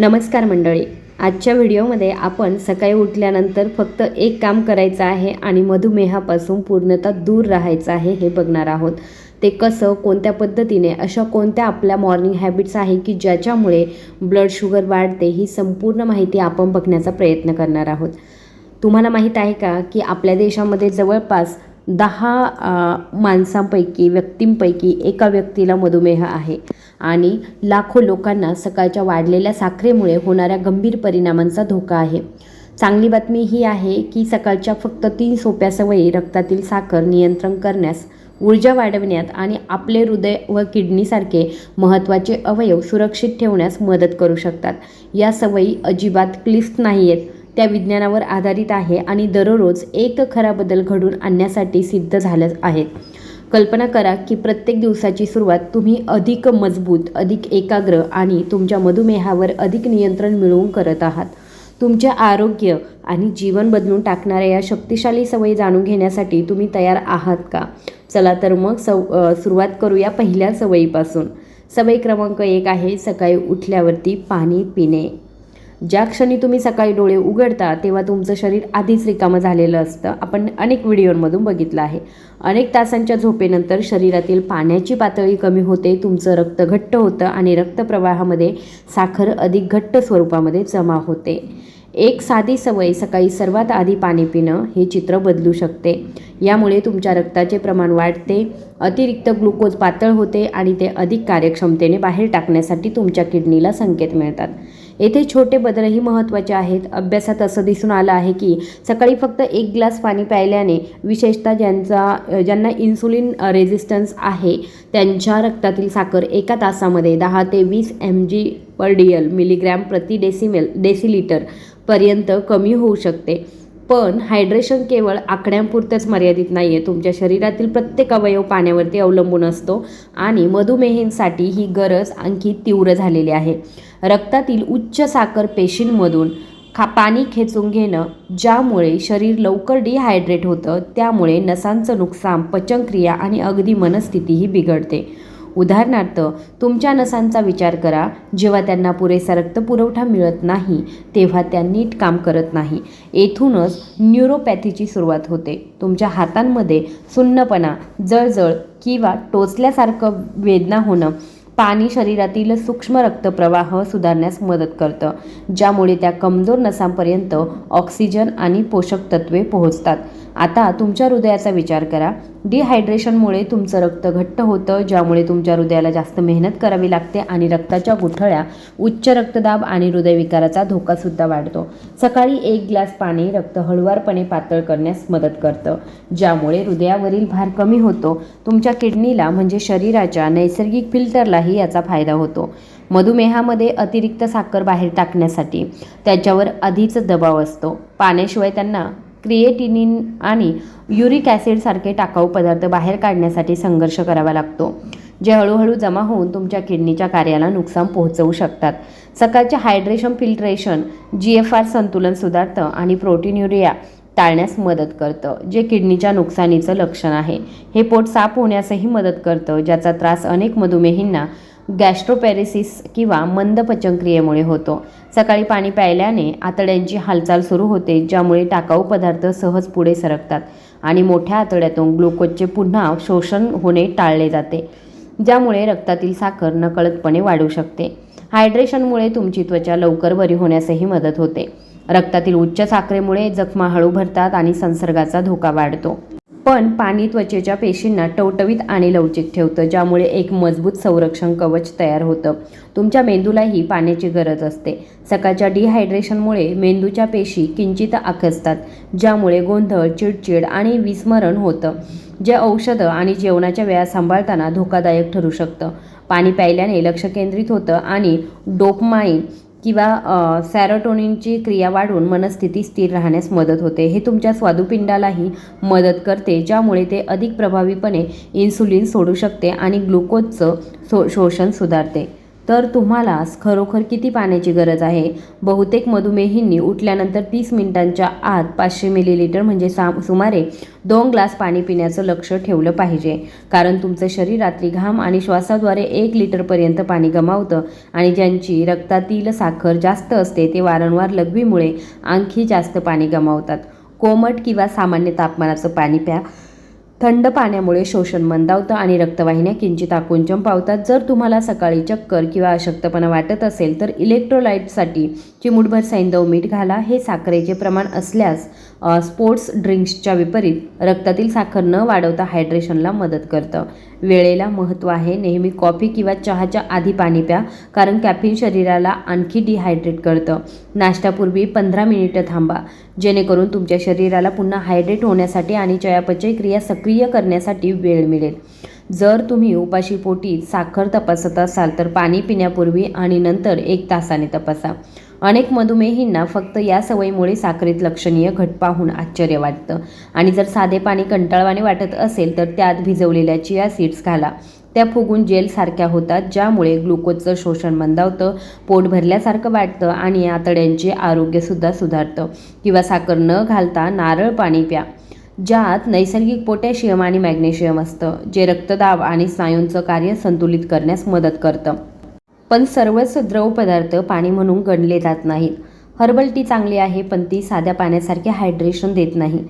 नमस्कार मंडळी. आजच्या व्हिडिओमध्ये आपण सकाळी उठल्यानंतर फक्त एक काम करायचं आहे आणि मधुमेहापासून पूर्णतः दूर राहायचं आहे हे बघणार आहोत. ते कसं कोणत्या पद्धतीने अशा कोणत्या आपल्या मॉर्निंग हॅबिट्स आहे की ज्याच्यामुळे ब्लड शुगर वाढते ही संपूर्ण माहिती आपण बघण्याचा प्रयत्न करणार आहोत. तुम्हाला माहीत आहे का की आपल्या देशामध्ये जवळपास दहा माणसांपैकी व्यक्तींपैकी एका व्यक्तीला मधुमेह आहे. आणि लाखो लोकांना सकाळच्या वाढलेल्या साखरेमुळे होणाऱ्या गंभीर परिणामांचा धोका आहे. चांगली बातमी ही आहे की सकाळच्या फक्त तीन सोप्या सवयी रक्तातील साखर नियंत्रण करण्यास ऊर्जा वाढविण्यात आणि आपले हृदय व किडनीसारखे महत्त्वाचे अवयव सुरक्षित ठेवण्यास मदत करू शकतात. या सवयी अजिबात क्लिष्ट नाही आहेत त्या विज्ञानावर आधारित आहे आणि दररोज एक खरा बदल घडून आणण्यासाठी सिद्ध झाल्या आहेत. कल्पना करा की प्रत्येक दिवसाची सुरुवात तुम्ही अधिक मजबूत अधिक एकाग्र आणि तुमच्या मधुमेहावर अधिक नियंत्रण मिळवून करत आहात. तुमचे आरोग्य आणि जीवन बदलून टाकणाऱ्या या शक्तिशाली सवयी जाणून घेण्यासाठी तुम्ही तयार आहात का? चला तर मग सव सुरुवात करूया पहिल्या सवयीपासून. सवयी क्रमांक एक आहे सकाळी उठल्यावरती पाणी पिणे. ज्या क्षणी तुम्ही सकाळी डोळे उघडता तेव्हा तुमचं शरीर आधीच रिकामं झालेलं असतं. आपण अनेक व्हिडिओंमधून बघितलं आहे. अनेक तासांच्या झोपेनंतर शरीरातील पाण्याची पातळी कमी होते तुमचं रक्त घट्ट होतं आणि रक्तप्रवाहामध्ये साखर अधिक घट्ट स्वरूपामध्ये जमा होते. एक साधी सवय सकाळी सर्वात आधी पाणी पिणं हे चित्र बदलू शकते. यामुळे तुमच्या रक्ताचे प्रमाण वाढते अतिरिक्त ग्लुकोज पातळ होते आणि ते अधिक कार्यक्षमतेने बाहेर टाकण्यासाठी तुमच्या किडनीला संकेत मिळतात. येथे छोटे बदलही महत्त्वाचे आहेत. अभ्यासात असं दिसून आलं आहे की सकाळी फक्त एक ग्लास पाणी प्यायल्याने विशेषतः ज्यांचा ज्यांना इन्सुलिन रेझिस्टन्स आहे त्यांच्या रक्तातील साखर एका तासामध्ये दहा ते वीस M G per D L milligram प्रति डेसिमेल डेसिलिटर पर्यंत कमी होऊ शकते. पण हायड्रेशन केवळ आकड्यांपुरतंच मर्यादित नाही आहे तुमच्या शरीरातील प्रत्येक अवयव पाण्यावरती अवलंबून असतो आणि मधुमेहींसाठी ही गरज आणखी तीव्र झालेली आहे. रक्तातील उच्च साखर पेशींमधून खा पाणी खेचून घेणं ज्यामुळे शरीर लवकर डिहायड्रेट होतं त्यामुळे नसांचं नुकसान पचनक्रिया आणि अगदी मनस्थितीही बिघडते. उदाहरणार्थ तुमच्या नसांचा विचार करा जेव्हा त्यांना पुरेसा रक्तपुरवठा मिळत नाही तेव्हा त्या नीट काम करत नाही. येथूनच न्यूरोपॅथीची सुरुवात होते. तुमच्या हातांमध्ये सुन्नपणा जळजळ किंवा टोचल्यासारखं वेदना होणं पाणी शरीरातील सूक्ष्म रक्तप्रवाह सुधारण्यास मदत करतं. ज्यामुळे त्या कमजोर नसांपर्यंत ऑक्सिजन आणि पोषक तत्वे पोहोचतात. आता तुमच्या हृदयाचा विचार करा. डिहायड्रेशनमुळे तुमचं रक्त घट्ट होतं ज्यामुळे तुमच्या हृदयाला जास्त मेहनत करावी लागते आणि रक्ताच्या गुठळ्या उच्च रक्तदाब आणि हृदयविकाराचा धोकासुद्धा वाढतो. सकाळी एक ग्लास पाणी रक्त हळुवारपणे पातळ करण्यास मदत करतं ज्यामुळे हृदयावरील भार कमी होतो. तुमच्या किडनीला म्हणजे शरीराच्या नैसर्गिक फिल्टरलाही याचा फायदा होतो. मधुमेहामध्ये अतिरिक्त साखर बाहेर टाकण्यासाठी त्याच्यावर आधीच दबाव असतो. पाण्याशिवाय त्यांना क्रिएटिनिन आणि युरिक ॲसिडसारखे टाकाऊ पदार्थ बाहेर काढण्यासाठी संघर्ष करावा लागतो. जे हळूहळू जमा होऊन तुमच्या किडनीच्या कार्याला नुकसान पोहोचवू शकतात. सकाळचे hydration filtration G F R संतुलन सुधारतं आणि प्रोटीन युरिया टाळण्यास मदत करतं जे किडनीच्या नुकसानीचं लक्षण आहे. हे पोट साफ होण्यासही मदत करतं ज्याचा त्रास अनेक मधुमेहींना गॅस्ट्रोपॅरेसिस किंवा मंद पचनक्रियेमुळे होतो. सकाळी पाणी प्यायल्याने आतड्यांची हालचाल सुरू होते ज्यामुळे टाकाऊ पदार्थ सहज पुढे सरकतात आणि मोठ्या आतड्यातून ग्लुकोजचे पुन्हा शोषण होणे टाळले जाते ज्यामुळे रक्तातील साखर नकळतपणे वाढू शकते. हायड्रेशनमुळे तुमची त्वचा लवकर बरी होण्यासही मदत होते. रक्तातील उच्च साखरेमुळे जखमा हळू भरतात आणि संसर्गाचा धोका वाढतो. पण पाणी त्वचेच्या पेशींना टवटवीत आणि लवचिक ठेवतं ज्यामुळे एक मजबूत संरक्षण कवच तयार होतं. तुमच्या मेंदूलाही पाण्याची गरज असते. सकाळच्या डिहायड्रेशनमुळे मेंदूच्या पेशी किंचित आखसतात ज्यामुळे गोंधळ चिडचिड आणि विस्मरण होतं जे औषधं आणि जेवणाच्या वेळा सांभाळताना धोकादायक ठरू शकतं. पाणी प्यायल्याने लक्ष केंद्रित होतं आणि डोपमाईन किंवा सॅरोटोनिनची क्रिया वाढून मनस्थिती स्थिर राहण्यास मदत होते. हे तुमच्या स्वादुपिंडालाही मदत करते ज्यामुळे ते अधिक प्रभावीपणे इन्सुलिन सोडू शकते आणि ग्लुकोजचं सो शोषण सुधारते. तर तुम्हाला खरोखर किती पाण्याची गरज आहे? बहुतेक मधुमेहींनी उठल्यानंतर तीस मिनिटांच्या आत पाचशे मिलीलिटर म्हणजे सा सुमारे दोन ग्लास पाणी पिण्याचं लक्ष ठेवलं पाहिजे. कारण तुमचं शरीर रात्री घाम आणि श्वासाद्वारे एक लिटरपर्यंत पाणी गमावतं आणि ज्यांची रक्तातील साखर जास्त असते ते वारंवार लघवीमुळे आणखी जास्त पाणी गमावतात. कोमट किंवा सामान्य तापमानाचं पाणी प्या. थंड पाण्यामुळे शोषण मंदावतं आणि रक्तवाहिन्या किंचित आकुंचन पावतात. जर तुम्हाला सकाळी चक्कर किंवा अशक्तपणा वाटत असेल तर इलेक्ट्रोलाइटसाठी चिमूटभर सैंदव मीठ घाला. हे साखरेचे प्रमाण असल्यास स्पोर्ट्स ड्रिंक्सच्या विपरीत रक्तातील साखर न वाढवता हायड्रेशनला मदत करतं. वेळेला महत्त्व आहे नेहमी कॉफी किंवा चहाच्या आधी पाणी प्या कारण कॅफिन शरीराला आणखी डिहायड्रेट करतं. नाश्त्यापूर्वी पंधरा मिनिटं थांबा. जेणेकरून तुमच्या शरीराला पुन्हा हायड्रेट होण्यासाठी आणि चयापचय क्रिया सक्रिय करण्यासाठी वेळ मिळेल. जर तुम्ही उपाशी पोटी साखर तपासत असाल तर पाणी पिण्यापूर्वी आणि नंतर एक तासाने तपासा. अनेक मधुमेहींना फक्त या सवयीमुळे साखरेत लक्षणीय घट पाहून आश्चर्य वाटतं. आणि जर साधे पाणी कंटाळवाने वाटत असेल तर त्यात भिजवलेल्या चिया सीड्स घाला. त्या फुगून जेलसारख्या होतात ज्यामुळे ग्लुकोजचं शोषण मंदावतं पोट भरल्यासारखं वाटतं आणि आतड्यांचे आरोग्यसुद्धा सुधारतं. किंवा साखर न घालता नारळ पाणी प्या. ज्यात नैसर्गिक पोटॅशियम आणि मॅग्नेशियम असतं जे रक्तदाब आणि स्नायूंचं कार्य संतुलित करण्यास मदत करतं. पण सर्वच द्रव पदार्थ पाणी म्हणून गणले जात नाहीत. हर्बल टी चांगली आहे पण ती साध्या पाण्यासारखे हायड्रेशन देत नाही.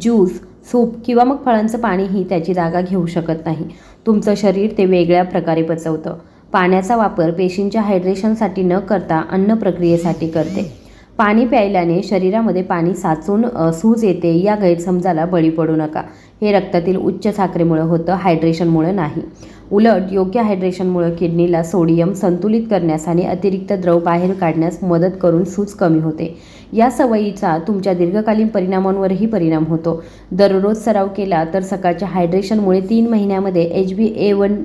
ज्यूस सूप किंवा मग फळांचं पाणीही त्याची जागा घेऊ शकत नाही. तुमचं शरीर ते वेगळ्या प्रकारे पचवतं. पाण्याचा वापर पेशींच्या हायड्रेशनसाठी न करता अन्न प्रक्रियेसाठी करते. पाणी प्यायल्याने शरीरामध्ये पाणी साचून सूज येते या गैरसमजाला बळी पडू नका. हे रक्तातील उच्च साखरेमुळे होतं हायड्रेशनमुळे नाही. उलट योग्य हायड्रेशनमुळे किडनीला सोडियम संतुलित करण्यास आणि अतिरिक्त द्रव बाहेर काढण्यास मदत करून सूज कमी होते. या सवयीचा तुमच्या दीर्घकालीन परिणामांवरही परिणाम होतो. दररोज सराव केला तर सकाळच्या हायड्रेशनमुळे तीन महिन्यामध्ये H B A one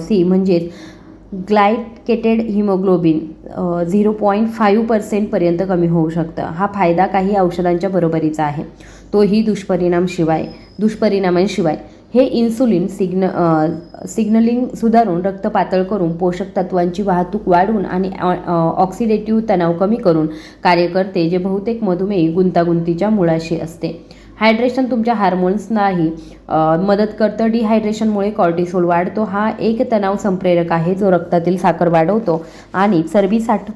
C म्हणजेच glycated haemoglobin zero point five पर्सेंटपर्यंत कमी होऊ शकतं. हा फायदा काही औषधांच्या बरोबरीचा आहे. तोही दुष्परिणामशिवाय दुष्परिणामांशिवाय. हे इन्सुलिन सिग्न सिग्नलिंग सुधारून रक्त पातळ करून पोषक तत्वांची वाहतूक वाढवून आणि ऑक्सिडेटिव्ह तणाव कमी करून कार्य करते जे बहुतेक मधुमेही गुंतागुंतीच्या मुळाशी असते. हायड्रेशन तुमच्या हार्मोन्सनाही मदत करतं. डिहायड्रेशनमुळे कॉर्टिसोल वाढतो. हा एक तणाव संप्रेरक आहे जो रक्तातील साखर वाढवतो आणि चरबी साठ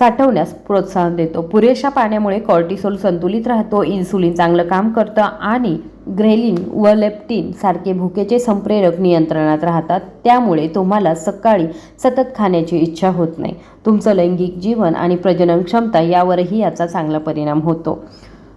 साठवण्यास प्रोत्साहन देतो. पुरेशा पाण्यामुळे कॉर्टिसोल संतुलित राहतो इन्सुलिन चांगलं काम करतं आणि ग्रेलिन व लेप्टिन सारखे भुकेचे संप्रेरक नियंत्रणात राहतात. त्यामुळे तुम्हाला सकाळी सतत खाण्याची इच्छा होत नाही. तुमचं लैंगिक जीवन आणि प्रजनन क्षमता यावरही याचा चांगला परिणाम होतो.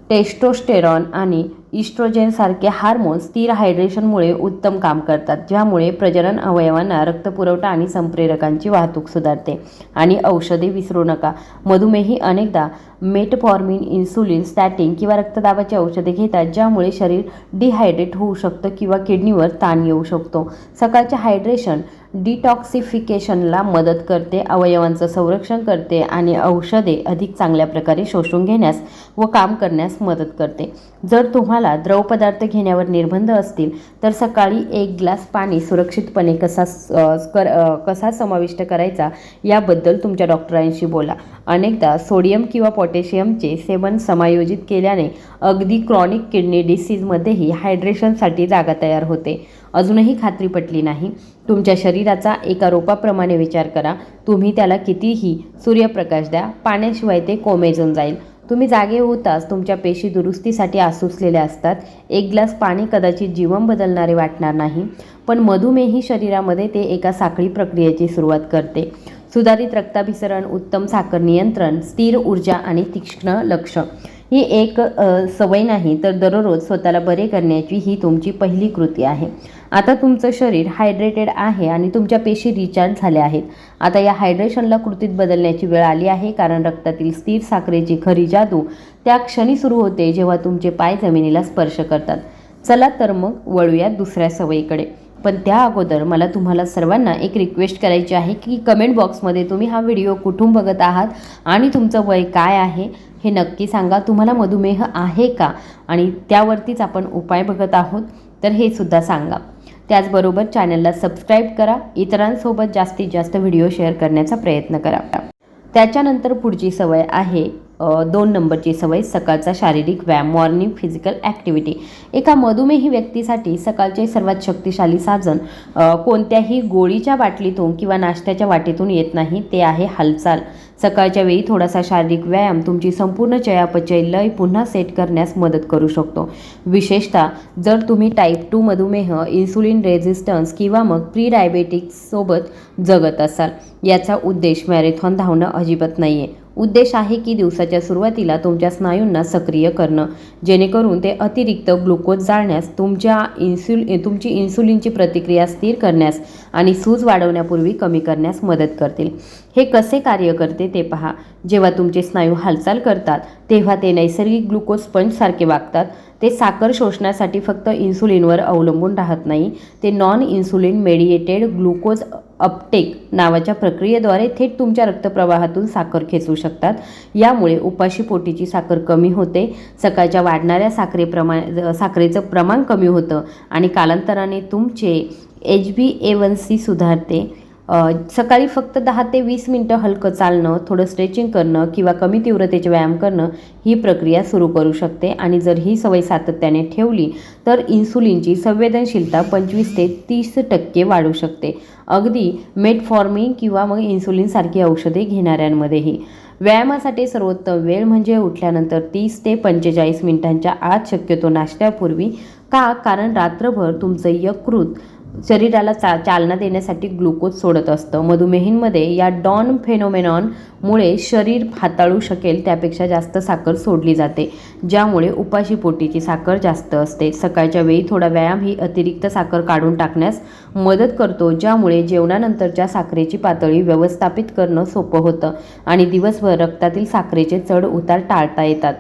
टेस्टोस्टेरॉन आणि इस्ट्रोजेनसारखे हार्मोन स्थिर हायड्रेशनमुळे उत्तम काम करतात ज्यामुळे प्रजनन अवयवांना रक्तपुरवठा आणि संप्रेरकांची वाहतूक सुधारते. आणि औषधे विसरू नका. मधुमेही अनेकदा मेटफॉर्मिन इन्सुलिन स्टॅटिन किंवा रक्तदाबाची औषधे घेतात ज्यामुळे शरीर डिहायड्रेट होऊ शकतं किंवा किडनीवर ताण येऊ शकतो. सकाळचे हायड्रेशन डिटॉक्सिफिकेशनला मदत करते अवयवांचं संरक्षण करते आणि औषधे अधिक चांगल्या प्रकारे शोषून घेण्यास व काम करण्यास मदत करते. जर तुम्हाला द्रव पदार्थ घेण्यावर निर्बंध असतील तर सकाळी एक ग्लास पाणी सुरक्षितपणे कसा कर कसा समाविष्ट करायचा याबद्दल तुमच्या डॉक्टरांशी बोला. अनेकदा सोडियम किंवा पोटॅशियमचे सेवन समायोजित केल्याने अगदी क्रॉनिक किडनी डिसीजमध्येही हायड्रेशनसाठी जागा तयार होते. अजूनही खात्री पटली नाही. तुमच्या शरीराचा एका रोपाप्रमाणे विचार करा. तुम्ही त्याला कितीही सूर्यप्रकाश द्या पाण्याशिवाय ते कोमेजून जाईल. तुम्ही जागे होताच तुमच्या पेशी दुरुस्तीसाठी आसुसलेल्या असतात. एक ग्लास पाणी कदाचित जीवन बदलणारे वाटणार नाही. पण मधुमेही शरीरामध्ये ते एका साखळी प्रक्रियेची सुरुवात करते. सुधारित रक्ताभिसरण उत्तम साखर नियंत्रण स्थिर ऊर्जा आणि तीक्ष्ण लक्ष ही एक सवय नाही तर दररोज स्वतःला बरे करण्याची ही तुमची पहिली कृती आहे. आता तुमचं शरीर हायड्रेटेड आहे आणि तुमच्या पेशी रिचार्ज झाल्या आहेत. आता या हायड्रेशनला कृतीत बदलण्याची वेळ आली आहे कारण रक्तातील स्थिर साखरेची खरी जादू त्या क्षणी सुरू होते जेव्हा तुमचे पाय जमिनीला स्पर्श करतात. चला तर मग वळूया दुसऱ्या सवयीकडे. पण त्या अगोदर मला तुम्हाला सर्वांना एक रिक्वेस्ट करायची आहे की कमेंट बॉक्समध्ये तुम्ही हा व्हिडिओ कुठून बघत आहात आणि तुमचं वय काय आहे हे नक्की सांगा. तुम्हाला मधुमेह आहे का? आणि त्यावरतीच आपण उपाय बघत आहोत. तर हे सुद्धा सांगा. त्याचबरोबर चॅनलला सबस्क्राईब करा. इतरांसोबत जास्तीत जास्त व्हिडिओ शेअर करण्याचा प्रयत्न करा. त्याच्यानंतर पुढची सवय आहे. दोन नंबरची सवय सकाळचा शारीरिक व्यायाम मॉर्निंग फिजिकल ॲक्टिव्हिटी एका मधुमेही व्यक्तीसाठी सकाळचे सर्वात शक्तिशाली साधन कोणत्याही गोळीच्या बाटलीतून किंवा नाश्त्याच्या वाटेतून येत नाही ते आहे हालचाल. सकाळच्या वेळी थोडासा शारीरिक व्यायाम तुमची संपूर्ण चयापचय लय पुन्हा सेट करण्यास मदत करू शकतो. विशेषतः जर तुम्ही टाईप टू मधुमेह इन्सुलिन रेझिस्टन्स किंवा मग प्री डायबेटिक्ससोबत जगत असाल याचा उद्देश मॅरेथॉन धावणं अजिबात नाही आहे उद्देश आहे की दिवसाच्या सुरुवातीला तुमच्या स्नायूंना सक्रिय करणं जेणेकरून ते अतिरिक्त ग्लुकोज जाळण्यास तुमच्या इन्सुल तुमची इन्सुलिनची प्रतिक्रिया स्थिर करण्यास आणि सूज वाढवण्यापूर्वी कमी करण्यास मदत करतील. हे कसे कार्य करते ते पहा. जेव्हा तुमचे स्नायू हालचाल करतात तेव्हा ते नैसर्गिक ग्लुकोज स्पंजसारखे वागतात. ते साखर शोषण्यासाठी फक्त इन्सुलिनवर अवलंबून राहत नाही. ते non insulin mediated glucose uptake नावाच्या प्रक्रियेद्वारे थेट तुमच्या रक्तप्रवाहातून साखर खेचू शकतात. यामुळे उपाशी पोटीची साखर कमी होते. सकाळच्या वाढणाऱ्या साखरेप्रमाण साखरेचं प्रमाण कमी होतं आणि कालांतराने तुमचे H B A one C सुधारते. सकाळी फक्त दहा ते वीस मिनटं हलकं चालणं थोडं स्ट्रेचिंग करणं किंवा कमी तीव्रतेचे व्यायाम करणं ही प्रक्रिया सुरू करू शकते. आणि जर ही सवय सातत्याने ठेवली तर इन्सुलिनची संवेदनशीलता पंचवीस ते तीस टक्के वाढू शकते. अगदी मेटफॉर्मिंग किंवा मग इन्सुलिनसारखी औषधे घेणाऱ्यांमध्येही. व्यायामासाठी सर्वोत्तम वेळ म्हणजे उठल्यानंतर तीस ते पंचेचाळीस मिनिटांच्या आत शक्यतो नाश्त्यापूर्वी का? कारण रात्रभर तुमचं यकृत शरीराला चा चालना देण्यासाठी ग्लुकोज सोडत असतं. मधुमेहींमध्ये या डॉन फेनोमेनॉनमुळे शरीर हाताळू शकेल त्यापेक्षा जास्त साखर सोडली जाते ज्यामुळे उपाशीपोटीची साखर जास्त असते. सकाळच्या वेळी थोडा व्यायाम ही अतिरिक्त साखर काढून टाकण्यास मदत करतो ज्यामुळे जेवणानंतरच्या साखरेची पातळी व्यवस्थापित करणं सोपं होतं आणि दिवसभर रक्तातील साखरेचे चढ उतार टाळता येतात.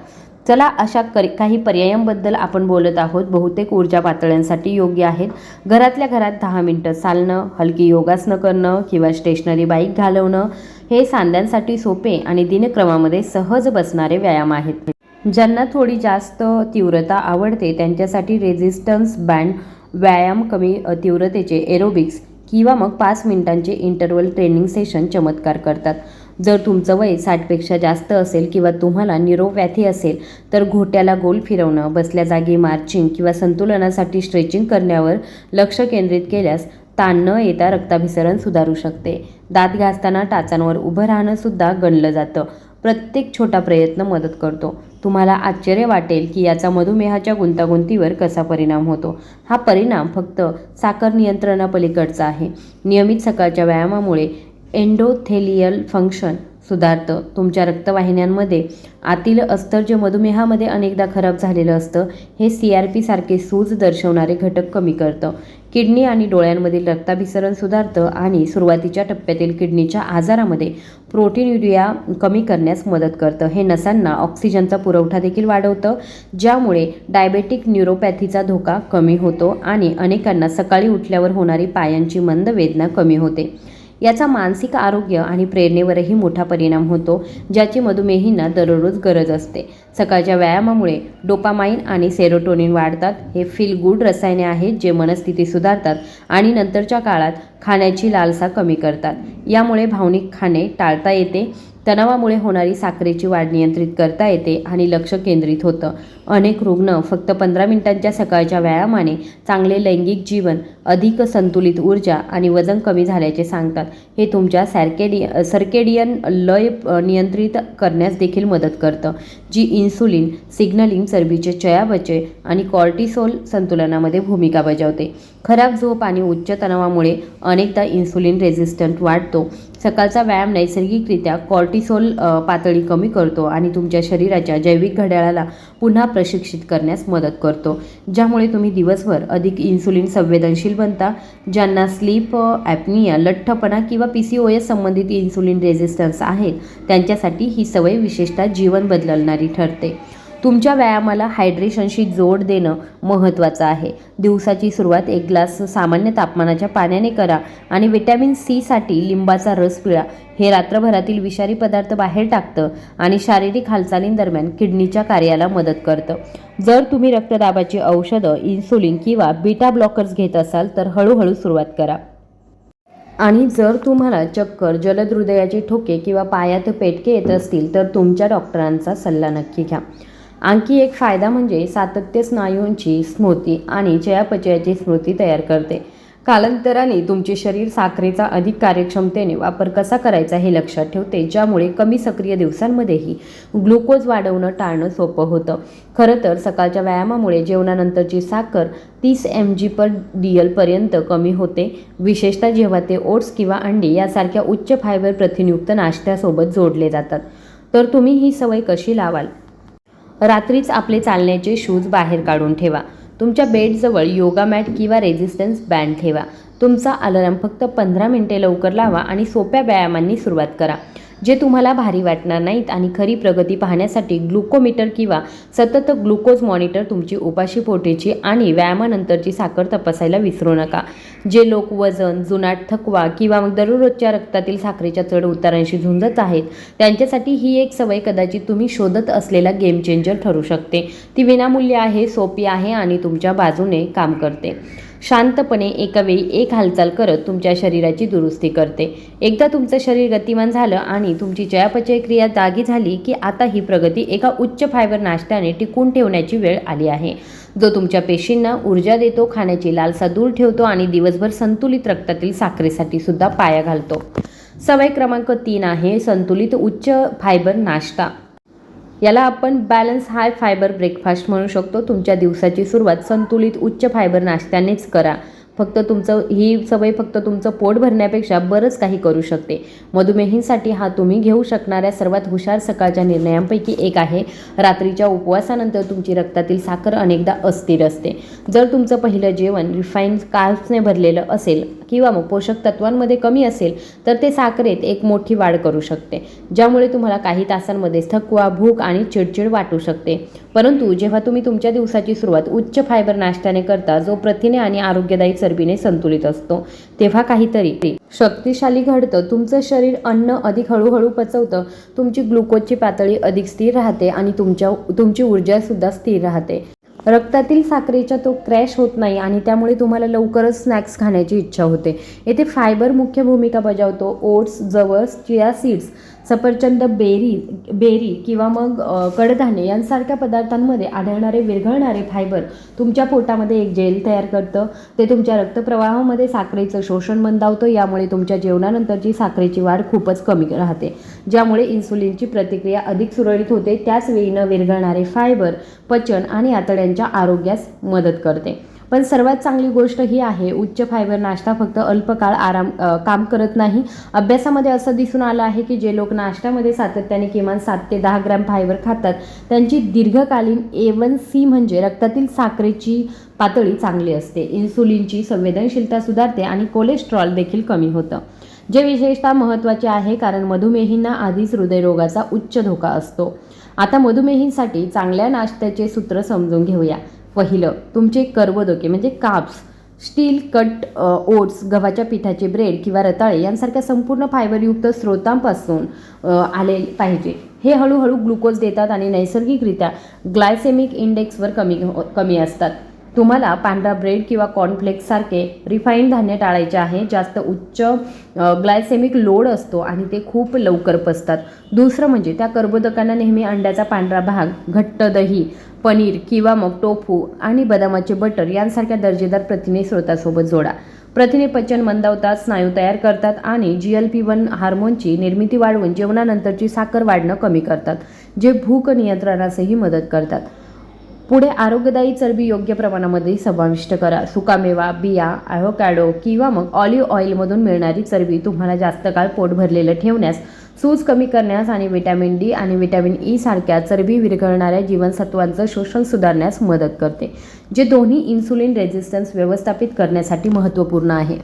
चला अशा करी काही पर्यायांबद्दल आपण बोलत आहोत. बहुतेक ऊर्जा पातळ्यांसाठी योग्य आहेत. घरातल्या घरात दहा मिनटं चालणं हलकी योगासनं करणं किंवा स्टेशनरी बाईक घालवणं हे सांध्यांसाठी सोपे आणि दिनक्रमामध्ये सहज बसणारे व्यायाम आहेत. ज्यांना थोडी जास्त तीव्रता आवडते त्यांच्यासाठी रेझिस्टन्स बँड व्यायाम कमी तीव्रतेचे एरोबिक्स किंवा मग पाच मिनिटांचे इंटरवल ट्रेनिंग सेशन चमत्कार करतात. जर तुमचं वय साठपेक्षा जास्त असेल किंवा तुम्हाला निरोव्याधी असेल तर घोट्याला गोल फिरवणं बसल्या जागी मार्चिंग किंवा संतुलनासाठी स्ट्रेचिंग करण्यावर लक्ष केंद्रित केल्यास ताण न येता रक्ताभिसरण सुधारू शकते. दात घासताना टाचांवर उभं राहणंसुद्धा गणलं जातं. प्रत्येक छोटा प्रयत्न मदत करतो. तुम्हाला आश्चर्य वाटेल की याचा मधुमेहाच्या गुंतागुंतीवर कसा परिणाम होतो. हा परिणाम फक्त साखर नियंत्रणापलीकडचा आहे. नियमित सकाळच्या व्यायामामुळे एंडोथेलियल फंक्शन. सुधारतं तुमच्या रक्तवाहिन्यांमध्ये आतील अस्तर जे मधुमेहामध्ये अनेकदा खराब झालेलं असतं हे सी आर पी सारखे सूज दर्शवणारे घटक कमी करतं. किडनी आणि डोळ्यांमधील रक्ताभिसरण सुधारतं आणि सुरुवातीच्या टप्प्यातील किडनीच्या आजारामध्ये प्रोटीन युरिया कमी करण्यास मदत करतं. हे नसांना ऑक्सिजनचा पुरवठा देखील वाढवतं ज्यामुळे डायबेटिक न्यूरोपॅथीचा धोका कमी होतो आणि अनेकांना सकाळी उठल्यावर होणारी पायांची मंद वेदना कमी होते. याचा मानसिक आरोग्य आणि प्रेरणेवरही मोठा परिणाम होतो ज्याची मधुमेहींना दररोज गरज असते. सकाळच्या व्यायामामुळे डोपामाइन आणि सेरोटोनिन वाढतात. हे फील गुड रसायने आहेत जे मनस्थिती सुधारतात आणि नंतरच्या काळात खाण्याची लालसा कमी करतात. यामुळे भावनिक खाणे टाळता येते तणावामुळे होणारी साखरेची वाढ नियंत्रित करता येते आणि लक्ष केंद्रित होतं. अनेक रुग्ण फक्त पंधरा मिनिटांच्या सकाळच्या व्यायामाने चांगले लैंगिक जीवन अधिक संतुलित ऊर्जा आणि वजन कमी झाल्याचे सांगतात. हे तुमच्या सॅर्केडि सर्केडियन लय नियंत्रित करण्यास देखील मदत करतं जी इन्सुलिन सिग्नलिंग चरबीचे चयापचय आणि कॉर्टिसोल संतुलनामध्ये भूमिका बजावते. खराब झोप आणि उच्च तणावामुळे अनेकदा इन्सुलिन रेझिस्टंट वाढतो. सकाळचा व्यायाम नैसर्गिकरित्या कॉर्टिसोल पातळी कमी करतो आणि तुमच्या शरीराच्या जैविक घड्याळाला पुन्हा प्रशिक्षित करण्यास मदत करतो. ज्यामुळे तुम्ही दिवसभर अधिक इन्सुलिन संवेदनशील बनता ज्यांना स्लीप ॲपनिया लठ्ठपणा किंवा पी सी ओ एस संबंधित इन्सुलिन रेझिस्टन्स आहेत त्यांच्यासाठी ही सवय विशेषतः जीवन बदलणारी ठरते. तुमच्या व्यायामाला हायड्रेशनशी जोड देणं महत्त्वाचं आहे. दिवसाची सुरुवात एक ग्लास सामान्य तापमानाच्या पाण्याने करा आणि विटॅमिन सीसाठी लिंबाचा रस पिळा. हे रात्रभरातील विषारी पदार्थ बाहेर टाकतं आणि शारीरिक हालचालींदरम्यान किडनीच्या कार्याला मदत करतं. जर तुम्ही रक्तदाबाची औषधं इन्सुलिन किंवा बीटा ब्लॉकर्स घेत असाल तर हळूहळू सुरुवात करा. आणि जर तुम्हाला चक्कर जलद हृदयाचे ठोके किंवा पायात पेटके येत असतील तर तुमच्या डॉक्टरांचा सल्ला नक्की घ्या. आणखी एक फायदा म्हणजे सातत्य स्नायूंची स्मृती आणि चयापचयाची स्मृती तयार करते. कालांतराने तुमचे शरीर साखरेचा अधिक कार्यक्षमतेने वापर कसा करायचा हे लक्षात ठेवते ज्यामुळे कमी सक्रिय दिवसांमध्येही ग्लुकोज वाढवणं टाळणं सोपं होतं. खरं तर सकाळच्या व्यायामामुळे जेवणानंतरची साखर तीस एम जी पर डी एलपर्यंत कमी होते. विशेषतः जेव्हा ते ओट्स किंवा अंडी यासारख्या उच्च फायबर प्रथिनयुक्त नाश्त्यासोबत जोडले जातात. तर तुम्ही ही सवय कशी लावाल? रात्रीच आपले चालण्याचे शूज बाहेर काढून ठेवा. तुमच्या बेडजवळ योगा मॅट किंवा रेझिस्टन्स बँड ठेवा. तुमचा अलार्म फक्त पंधरा मिनटे लवकर लावा आणि सोप्या व्यायामांनी सुरुवात करा. जे तुम्हाला भारी वाटणार नाहीत आणि खरी प्रगती पाहण्यासाठी ग्लुकोमीटर किंवा सतत ग्लुकोज मॉनिटर तुमची उपाशी पोटीची आणि व्यायामानंतरची साखर तपासायला विसरू नका. जे लोक वजन जुनाट थकवा किंवा मग दररोजच्या रक्तातील साखरेच्या चढ उतारांशी झुंजत आहेत त्यांच्यासाठी ही एक सवय कदाचित तुम्ही शोधत असलेला गेम चेंजर ठरू शकते. ती विनामूल्य आहे सोपी आहे आणि तुमच्या बाजूने काम करते. शांतपणे एकावेळी एक हालचाल करत तुमच्या शरीराची दुरुस्ती करते. एकदा तुमचं शरीर गतिमान झालं आणि तुमची चयापचय क्रिया जागी झाली की आता ही प्रगती एका उच्च फायबर नाश्त्याने टिकून ठेवण्याची वेळ आली आहे. जो तुमच्या पेशींना ऊर्जा देतो खाण्याची लालसा दूर ठेवतो आणि दिवसभर संतुलित रक्तातील साखरेसाठी सुद्धा पाया घालतो. सवय क्रमांक तीन आहे संतुलित उच्च फायबर नाश्ता. याला आपण बॅलन्स हाय फायबर ब्रेकफास्ट म्हणू शकतो. तुमच्या दिवसाची सुरुवात संतुलित उच्च फायबर नाश्त्यानेच करा. फक्त तुमचं ही सवय फक्त तुमचं पोट भरण्यापेक्षा बरंच काही करू शकते. मधुमेहींसाठी हा तुम्ही घेऊ शकणाऱ्या सर्वात हुशार सकाळच्या निर्णयांपैकी एक आहे. रात्रीच्या उपवासानंतर तुमची रक्तातील साखर अनेकदा अस्थिर असते. जर तुमचं पहिलं जेवण रिफाईन कार्ब्सने भरलेलं असेल किंवा मग पोषक तत्वांमध्ये कमी असेल तर ते साखरेत एक मोठी वाढ करू शकते ज्यामुळे तुम्हाला काही तासांमध्येच थकवा भूक आणि चिडचिड वाटू शकते. परंतु जेव्हा तुम्ही तुमच्या दिवसाची सुरुवात उच्च फायबर नाश्त्याने करता जो प्रथिने आणि आरोग्यदायी चरबीने संतुलित असतो तेव्हा काहीतरी शक्तिशाली घडतं. तुमचं शरीर अन्न अधिक हळूहळू पचवतं तुमची ग्लुकोजची पातळी अधिक स्थिर राहते आणि तुमच्या तुमची ऊर्जासुद्धा स्थिर राहते. रक्तातील साखरेचा तो क्रॅश होत नाही आणि त्यामुळे तुम्हाला लवकरच स्नॅक्स खाण्याची इच्छा होते. येथे फायबर मुख्य भूमिका बजावतो. ओट्स जवस चिया सीड्स सफरचंद बेरी बेरी किंवा मग कडधान्य यांसारख्या पदार्थांमध्ये आढळणारे विरघळणारे फायबर तुमच्या पोटामध्ये एक जेल तयार करतं. ते तुमच्या रक्तप्रवाहामध्ये साखरेचं शोषण मंदावतं. यामुळे तुमच्या जेवणानंतरची साखरेची वाढ खूपच कमी राहते. ज्यामुळे इन्सुलिनची प्रतिक्रिया अधिक सुरळीत होते. त्याच वेळीनं विरघळणारे फायबर पचन आणि आतड्यांच्या आरोग्यास मदत करते. पण सर्वात चांगली गोष्ट ही आहे उच्च फायबर नाश्ता फक्त अल्पकाळ आराम आ, काम करत नाही. अभ्यासामध्ये असं दिसून आलं आहे की जे लोक नाश्त्यामध्ये सातत्याने किमान सात ते दहा ग्रॅम फायबर खातात त्यांची दीर्घकालीन ए वन सी म्हणजे रक्तातील साखरेची पातळी चांगली असते. इन्सुलिनची संवेदनशीलता सुधारते आणि कोलेस्ट्रॉल देखील कमी होतं. जे विशेषतः महत्त्वाचे आहे कारण मधुमेहींना आधीच हृदयरोगाचा उच्च धोका असतो. आता मधुमेहींसाठी चांगल्या नाश्त्याचे सूत्र समजून घेऊया. पहिलं तुमचे कर्बोदके म्हणजे काप्स स्टील कट ओट्स गव्हाच्या पिठाचे ब्रेड किंवा रताळे यांसारख्या संपूर्ण फायबरयुक्त स्रोतांपासून आले पाहिजे. हे हळूहळू ग्लुकोज देतात आणि नैसर्गिकरित्या ग्लायसेमिक इंडेक्सवर कमी कमी असतात. तुम्हाला पांढरा ब्रेड किंवा कॉर्नफ्लेक्ससारखे रिफाईंड धान्य टाळायचे आहे. जास्त उच्च ग्लायसेमिक लोड असतो आणि ते खूप लवकर पचतात. दुसरं म्हणजे त्या कर्बोदकांना नेहमी अंड्याचा पांढरा भाग घट्ट दही पनीर किंवा मग टोफू आणि बदामाचे बटर यांसारख्या दर्जेदार प्रथिने स्रोतासोबत जोडा. प्रथिने पचन मंदावतात स्नायू तयार करतात आणि जी एल पी वन हार्मोनची निर्मिती वाढवून जेवणानंतरची साखर वाढणं कमी करतात जे भूक नियंत्रणासही मदत करतात. पुढे आरोग्यदायी चरबी योग्य प्रमाणामध्ये समाविष्ट करा. सुकामेवा बिया ॲव्होकॅडो किंवा मग ऑलिव्ह ऑइलमधून मिळणारी चरबी तुम्हाला जास्त काळ पोट भरलेलं ठेवण्यास सूज कमी करण्यास आणि विटॅमिन डी आणि विटॅमिन ई e सारख्या चरबी विरघळणाऱ्या जीवनसत्वांचं शोषण सुधारण्यास मदत करते जे दोन्ही इन्सुलिन रेझिस्टन्स व्यवस्थापित करण्यासाठी महत्त्वपूर्ण आहे.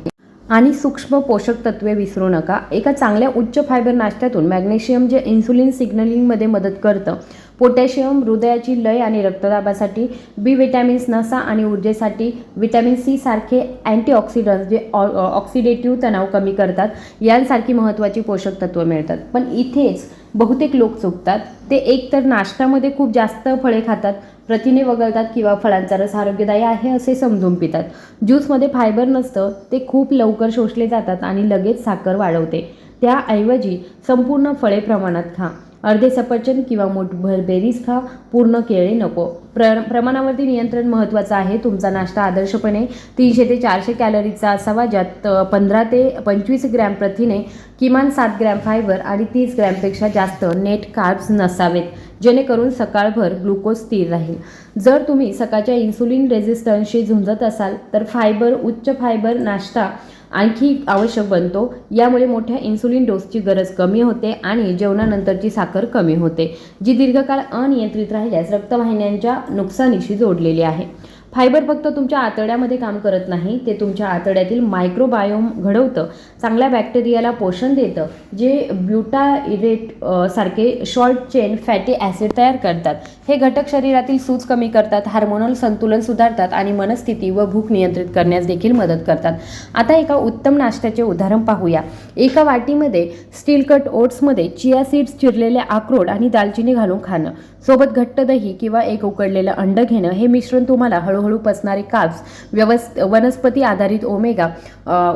आणि सूक्ष्म पोषक तत्वे विसरू नका. एका चांगल्या उच्च फायबर नाश्त्यातून मॅग्नेशियम जे इन्सुलिन सिग्नलिंगमध्ये मदत करतं पोटॅशियम हृदयाची लय आणि रक्तदाबासाठी बी विटॅमिन्स नसा आणि ऊर्जेसाठी. विटॅमिन सी सारखे अँटीऑक्सिडंट्स जे ऑ- ऑक्सिडेटिव्ह तणाव कमी करतात यांसारखी महत्त्वाची पोषक तत्त्व मिळतात. पण इथेच बहुतेक लोक चुकतात. ते एकतर नाश्त्यामध्ये खूप जास्त फळे खातात प्रथिने वगळतात किंवा फळांचा रस आरोग्यदायी आहे असे समजून पितात. ज्यूसमध्ये फायबर नसतं ते खूप लवकर शोषले जातात आणि लगेच साखर वाढवते. त्याऐवजी संपूर्ण फळे प्रमाणात खा. अर्धे सफरचंद किंवा मोठभर बेरीज खा पूर्ण केळे नको. प्र प्रमाणावरती नियंत्रण महत्त्वाचं आहे. तुमचा नाश्ता आदर्शपणे तीनशे ते चारशे कॅलरीचा असावा ज्यात पंधरा ते पंचवीस ग्रॅम प्रथिने किमान सात ग्रॅम फायबर आणि तीस ग्रॅमपेक्षा जास्त नेट कार्ब्स नसावेत जेणेकरून सकाळभर ग्लुकोज स्थिर राहील. जर तुम्ही सकाळच्या इन्सुलिन रेझिस्टन्सशी झुंजत असाल तर फायबर उच्च फायबर नाश्ता आणखी आवश्यक बनतो. यामुळे मोठ्या इन्सुलिन डोसची गरज कमी होते आणि जेवणानंतरची साखर कमी होते जी दीर्घकाळ अनियंत्रित राहिल्यास रक्तवाहिन्यांच्या नुकसानीशी जोडलेली आहे. फायबर फक्त तुमच्या आतड्यामध्ये काम करत नाही ते तुमच्या आतड्यातील मायक्रोबायोम घडवतं. चांगल्या बॅक्टेरियाला पोषण देतं जे ब्युटाइरेट सारखे शॉर्ट चेन फॅटी ॲसिड तयार करतात. हे घटक शरीरातील सूज कमी करतात हार्मोनल संतुलन सुधारतात आणि मनस्थिती व भूक नियंत्रित करण्यास देखील मदत करतात. आता एका उत्तम नाश्त्याचे उदाहरण पाहूया. एका वाटीमध्ये स्टीलकट ओट्समध्ये चिया सीड्स चिरलेले अक्रोड आणि दालचिनी घालून खाणं. सोबत घट्ट दही किंवा एक उकडलेलं अंड घेणं हे मिश्रण तुम्हाला हळूहळू पचणारे काब्स व्यवस् वनस्पती आधारित ओमेगा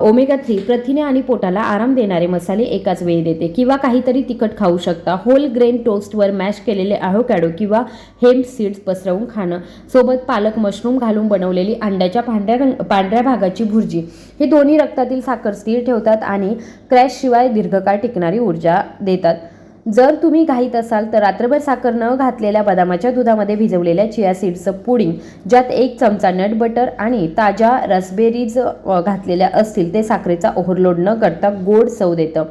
ओमेगा थ्री प्रथिने आणि पोटाला आराम देणारे मसाले एकाच वेळी देते. किंवा काहीतरी तिखट खाऊ शकता. होल ग्रेन टोस्टवर मॅश केलेले आहोकॅडो किंवा हेम्प सीड्स पसरवून खाणं. सोबत पालक मशरूम घालून बनवलेली अंड्याच्या पांढऱ्या रंग पांढऱ्या भागाची भुर्जी. हे दोन्ही रक्तातील साखर स्थिर ठेवतात आणि क्रॅशशिवाय दीर्घकाळ टिकणारी ऊर्जा देतात. जर तुम्ही घाईत असाल तर रात्रभर साखर न घातलेल्या बदामाच्या दुधामध्ये भिजवलेल्या चिया सीड्सचं पुडिंग ज्यात एक चमचा नट बटर आणि ताज्या रसबेरीज घातलेल्या असतील ते साखरेचा ओव्हरलोड न करता गोड चव देतं.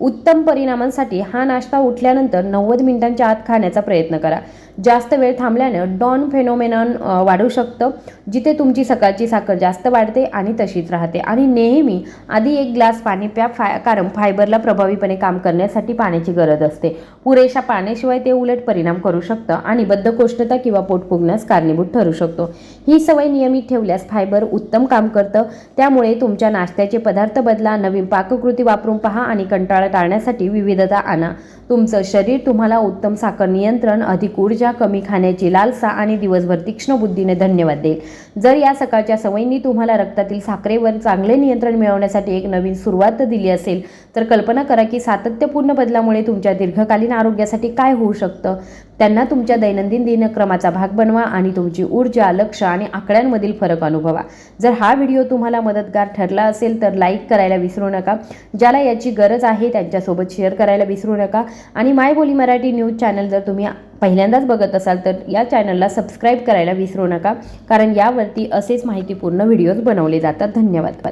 उत्तम परिणामांसाठी हा नाश्ता उठल्यानंतर नव्वद मिनिटांच्या आत खाण्याचा प्रयत्न करा. जास्त वेळ थांबल्यानं डॉन फेनोमेनॉन वाढू शकतं जिथे तुमची सकाळची साखर जास्त वाढते आणि तशीच राहते. आणि नेहमी आधी एक ग्लास पाणी प्या फाय कारण फायबरला प्रभावीपणे काम करण्यासाठी पाण्याची गरज असते. पुरेशा पाण्याशिवाय ते उलट परिणाम करू शकतं आणि बद्धकोष्ठता किंवा पोट फुगण्यास कारणीभूत ठरू शकतो. ही सवय नियमित ठेवल्यास फायबर उत्तम काम करतं. त्यामुळे तुमच्या नाश्त्याचे पदार्थ बदला नवीन पाककृती वापरून पहा आणि कंटाळा टाळण्यासाठी विविधता आणा. तुमचं शरीर तुम्हाला उत्तम साखर नियंत्रण अधिक ऊर्जा ऊर्जा कमी खाण्याची लालसा आणि दिवसभर तीक्ष्ण बुद्धीने धन्यवाद देईल. जर या सकाळच्या सवयींनी तुम्हाला रक्तातील साखरेवर चांगले नियंत्रण मिळवण्यासाठी एक नवीन सुरुवात दिली असेल तर कल्पना करा की सातत्यपूर्ण बदलामुळे तुमच्या दीर्घकालीन आरोग्यासाठी काय होऊ शकतं? त्यांना तुमच्या दैनंदिन दिनक्रमाचा भाग बनवा आणि तुमची ऊर्जा लक्ष आणि आकड्यांमधील फरक अनुभवा. जर हा व्हिडिओ तुम्हाला मदतगार ठरला असेल तर लाईक करायला विसरू नका. ज्याला याची गरज आहे त्यांच्यासोबत शेअर करायला विसरू नका. आणि माय बोली मराठी न्यूज चॅनल जर तुम्ही पहिल्यांदाच बघत असाल तर या चॅनलला सबस्क्राईब करायला विसरू नका. कारण यावरती असेच माहितीपूर्ण व्हिडिओज बनवले जातात. धन्यवाद.